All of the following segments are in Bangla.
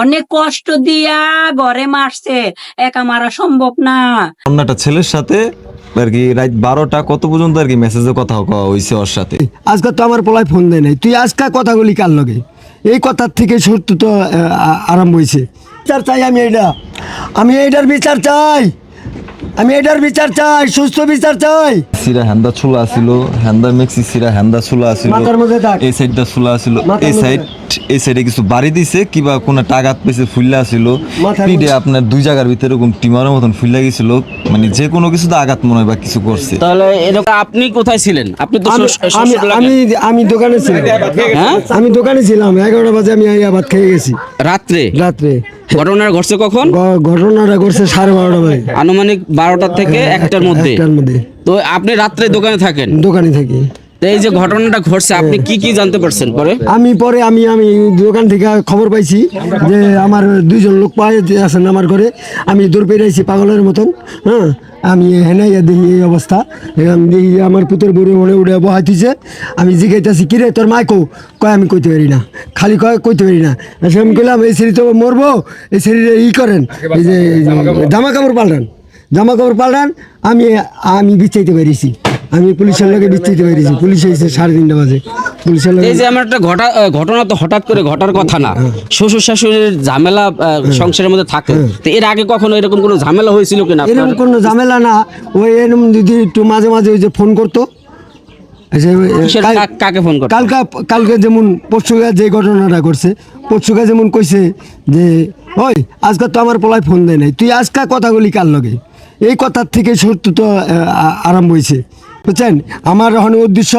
অনেক কষ্ট দিয়া ঘরে মারছে। একা মারা সম্ভব না। অন্য একটা ছেলের সাথে আর কি রাত বারোটা কত পর্যন্ত আর কি মেসেজে কথা হয়েছে ওর সাথে। আজকে তো আমার পলায় ফোন দেয় নাই। তুই আজকে কথাগুলি কার লগে? এই কথার থেকে সত্য তো হয়েছে বিচার চাই আমি এইটা আমি এইটার বিচার চাই। আমি এটার বিচার চাই। সুস্থ বিচার চাই। সিরা হ্যান্দা ছোলা ছিল হ্যান্দা মেক্সি সিরা হ্যান্দা ছোলা ছিল। মাথার মধ্যে এই সাইডটা ছোলা। ছিল এই সাইড এই সাইডে কিছু বাড়ি দিছে কিবা কোনো টাকাত পেছে ফুল্লা ছিল পিঠে আপনার দুই জায়গার ভিতরে এরকম টিমারের মতন ফুল্লা গেছিল মানে যে কোনো কিছুতে আঘাত মনে হয় বা কিছু করছে। তাহলে এরকম আপনি কোথায় ছিলেন? আপনি তো আমি আমি আমি দোকানে ছিলাম। হ্যাঁ? আমি দোকানে ছিলাম এগারোটা বাজে আমি আইয়া ভাত খেয়ে গেছি। রাত্রে? রাত্রে। ঘটনা ঘটছে কখন? ঘটনাটা ঘটছে সাড়ে বারোটা বাজে। আনুমানিক বারোটা থেকে একটার মধ্যে। তো আপনি রাত্রে দোকানে থাকেন? দোকানে থাকি। এই যে ঘটনাটা ঘটছে, আপনি কি কি জানতে পারছেন পরে? আমি পরে আমি আমি দোকান থেকে খবর পাইছি যে আমার দুইজন লোক পাই আছেন আমার ঘরে। আমি দূর পেরাইছি পাগলের মতন হ্যাঁ? আমি হেনে দেখি এই অবস্থা। দেখি আমার পুতের বুড়ি মনে উড়ে বহাইতেছে আমি জিজ্ঞাসি কিরে, তোর কো? কয়, আমি কইতে পারি না। খালি কয়, কইতে পারি না। আমি কইলাম, এই সিঁড়ি তো মরবো, এই সিঁড়িতে ই করেন। এই যে জামা কাপড় পাল্টান, জামা কাপড় পাল্টান, আমি আমি বিচাইতে পেরেছি। আমি পুলিশের লোকে বিচ্ছাইতে পেরেছি পুলিশ এসে সাড়ে তিনটা বাজে। পুলিশের লোকে এই যে আমার একটা ঘটা ঘটনা তো হঠাৎ করে ঘটার কথা না। শ্বশুর শাশুড়ির ঝামেলা সংসারের মধ্যে থাকে। তো এর আগে কখনো এরকম কোনো ঝামেলা হয়েছিল কিনা? এরকম কোনো ঝামেলা না। ওই এরকম যদি একটু মাঝে মাঝে ওই যে ফোন করতো। কাকে ফোন করতো? কালকা কালকে যেমন পরশুকা যে ঘটনাটা করছে পরশুকা যেমন কইছে যে ওই আজকে তো আমার পলায় ফোন দেয় নাই। তুই আজকে কথাগুলি কার লগে? এই কথার থেকে সত্য তো আরম্ভ হয়েছে বুঝছেন? আমার এখন উদ্দেশ্য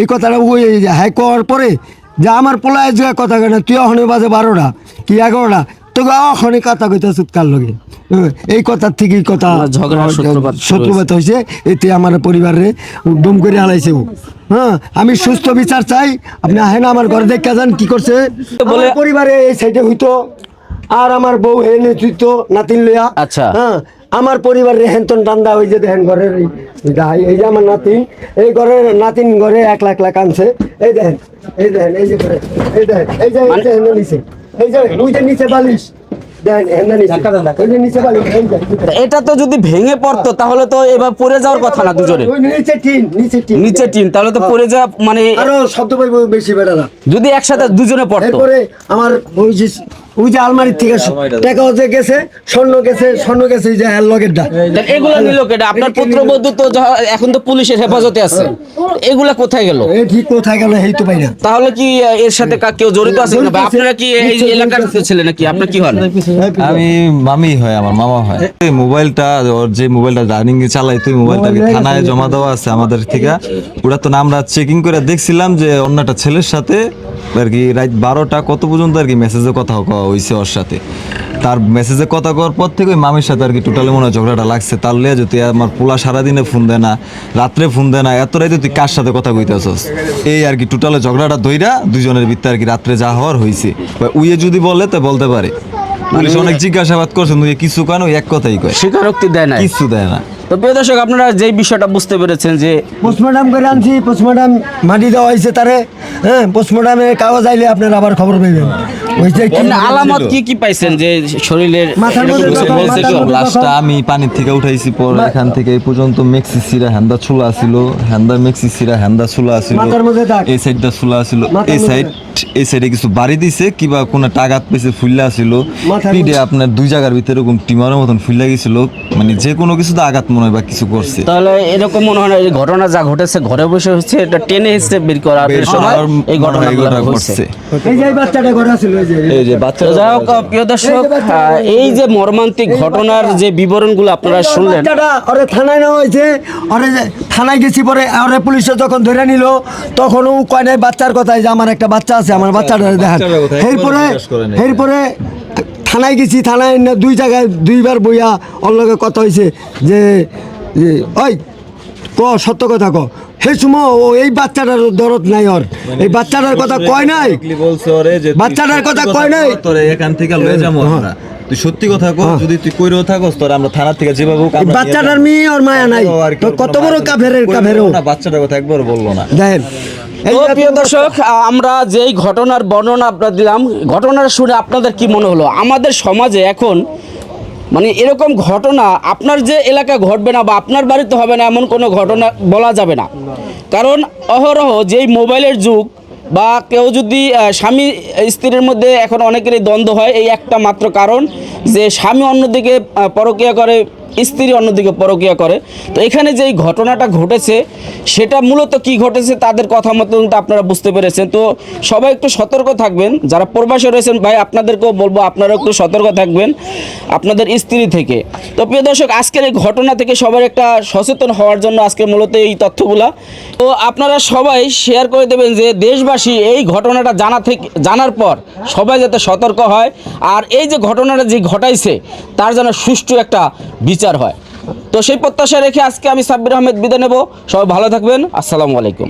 এই কথাটা ওই হ্যাঁ করার পরে যে আমার পলায় যে কথা কেন তুই ওখানে বাজে বারোটা কি এগারোটা তোকে ওখানে কথা কইতে কার লগে। এই কথার কথা ঝগড়ার সূত্রপাত শুরু শত্রুপাত হয়েছে এতে আমার পরিবারে ডুম করে হালাইছে ও। হ্যাঁ আমি সুস্থ বিচার চাই আপনি আহেন আমার ঘরে দেখা যান কি করছে। বলে পরিবারে এই সাইডে হইতো আর আমার বউ হে নেতৃত্ব নাতিন লইয়া। আচ্ছা। হ্যাঁ আমার পরিবারের হেনতন টান্দা ওই যে দেখেন ঘরের এই- এই যে- আমার নাতিন এই ঘরের নাতিন ঘরে এক লাখ লাখ আনছে। এই দেখেন এই দেখেন এই যে ঘরে এই দেখেন এই যে এই যে হেন্দা নিচে এই যে ওই যে নিচে বালিশ। এটা তো যদি ভেঙে পড়তো তাহলে তো এবার পড়ে যাওয়ার কথা না দুজনে ওই নিচে টিন নিচে টিন। নিচে টিন তাহলে তো পড়ে যাওয়া মানে আরও শব্দ পাইব বেশি বেড়ালা যদি একসাথে দুজনে পড়তো। আমার ওই যে আলমারির থেকে টাকা হচ্ছে গেছে স্বর্ণ গেছে স্বর্ণ গেছে যে হ্যাঁ এগুলা নিল কেটে আপনার পুত্রবধূ তো এখন তো পুলিশের হেফাজতে আছে। এগুলা কোথায় গেল? এই ঠিক কোথায় গেল এই তো পাই না। তাহলে কি এর সাথে কেউ জড়িত আছে কিনা? আপনারা কি এই এলাকার ছেলে নাকি? আপনার কি হন? আমি মামি হয় আমার মামা হয়। এই মোবাইলটা ওর যে মোবাইলটা রানিং এ চালাই তুই মোবাইলটা কি থানায় জমা দেওয়া আছে আমাদের থেকে। ওরা তো আমরা চেকিং করে দেখছিলাম যে অন্য একটা ছেলের সাথে আর কি রাত বারোটা কত পর্যন্ত আর কি মেসেজে কথা হয়েছে ওর সাথে। তার মেসেজে কথা কওয়ার পর থেকে ওই মামির সাথে আর কি টোটালি মনে হয় ঝগড়াটা লাগছে। তার লিয়ে যদি আমার পোলা সারাদিনে ফোন দেয় না, রাত্রে ফোন দেয় না, এত রাতে তুই কার সাথে কথা কইতেছস? এই আর কি টোটালে ঝগড়াটা দইরা দুজনের ভিতরে আর কি রাত্রে যা হওয়ার হয়েছে উইয়ে যদি বলে তো বলতে পারে। পুলিশ অনেক জিজ্ঞাসাবাদ করছে তুই কিছু কেন এক কথাই কয়। স্বীকারোক্তি দেয় না কিছু দেয় না। তো প্রিয় দর্শক আপনারা যে বিষয়টা বুঝতে পেরেছেন যে পোস্টমর্টম করে আনছি পোস্টমর্টম মাটি দেওয়া হয়েছে তারে হ্যাঁ পোস্টমর্টমের কাগজ আইলে আপনারা আবার খবর পাইবেন। ওই যে কি- এমনি আলামত কি কি পাইছেন যে শরীরের লাশটা আমি পানির থেকে উঠাইছি পর এখান থেকে এই পর্যন্ত মেক্সি সিরা হ্যান্দা চুলা ছিল হ্যান্দা মেক্সি সিরা হ্যান্দা ছিল দাগ। এই সাইডটা চুলা ছিল এই সাইড এই সাইডে কিছু বাড়ি দিছে কিবা কোনো টাকাত পেছে ফুল্লা ছিল পিঠে আপনার দুই জায়গার ভিতরে এরকম টিমারের মতন ফুল্লা গেছিল। মানে যে কোনো কিছুতে আঘাত মনে হয় বা কিছু করছে। তাহলে এরকম মনে হয় এই ঘটনা যা ঘটেছে ঘরে বসে হচ্ছে এটা টেনে এসে বের বের সময় এই ঘটনাগুলো ঘটছে। এই যে বাচ্চাটা ঘরে ছিল এই যে এই যে বাচ্চা তো যাই হোক প্রিয় দর্শক এই যে মর্মান্তিক ঘটনার যে বিবরণগুলো আপনারা শুনলেন। বাচ্চাটা ওরে থানায় নেওয়া হয়েছে ওরে থানায় গেছি পরে ওরে পুলিশে যখন ধরে নিল তখন ও কয় নাই বাচ্চার কথাই যে আমার একটা বাচ্চা আছে আমার বাচ্চাটা দেখান এরপরে। এরপরে থানায় গেছি থানায় না দুই জায়গায় দুইবার বইয়া লগে কথা হয়েছে যে ওই ক সত্য কথা ক। হে সুমো ও এই বাচ্চাটার দরদ নাই ওর। এই বাচ্চাটার কথা কয় নাই? বাচ্চাটার কথা কয় নাই? এখান থেকে লয়ে যাব তুই সত্যি কথা কর যদি তুই কইরেও থাকস তোর আমরা থানা থেকে যেভাবে হোক আমরা বাচ্চাটার মেয়ে ওর মায়া নাই। কি কত বড় কাফেরের কাফেরও। না বাচ্চাটার কথা একবার বলল না। দেখেন প্রিয় দর্শক আমরা যেই ঘটনার বর্ণনা আপনার দিলাম ঘটনাটা শুনে আপনাদের কি মনে হলো? আমাদের সমাজে এখন মানে এরকম ঘটনা আপনার যে এলাকা ঘটবে না বা আপনার বাড়িতে হবে না এমন কোনো ঘটনা বলা যাবে না। কারণ অহরহ যেই মোবাইলের যুগ বা কেউ যদি স্বামী স্ত্রীর মধ্যে এখন অনেকেরই দ্বন্দ্ব হয় এই একটা মাত্র কারণ যে স্বামী অন্যদিকে পরকীয়া করে স্ত্রী অন্যদিকে পরকিয়া করে। তো এখানে যেই ঘটনাটা ঘটেছে, সেটা মূলত কি ঘটেছে তাদের কথা মতো আপনারা বুঝতে পেরেছেন। তো সবাই একটু সতর্ক থাকবেন। যারা প্রবাসে রয়েছেন, ভাই, আপনাদেরকেও বলব আপনারা একটু সতর্ক থাকবেন আপনাদের স্ত্রী থেকে। তো প্রিয় দর্শক, আজকের এই ঘটনা থেকে সবার একটা সচেতন হওয়ার জন্য আজকে মূলত এই তথ্যগুলা। তো আপনারা সবাই শেয়ার করে দেবেন যে দেশবাসী এই ঘটনাটা জানা থেকে, জানার পর সবাই যাতে সতর্ক হয়। আর এই যে ঘটনাটা যে ঘটাইছে, তার যেন সুষ্ঠু একটা বিচার হয়। তো সেই প্রত্যাশা রেখে আজকে আমি সাব্বির আহমেদ বিদায় নেব। সবাই ভালো থাকবেন। আসসালামু আলাইকুম।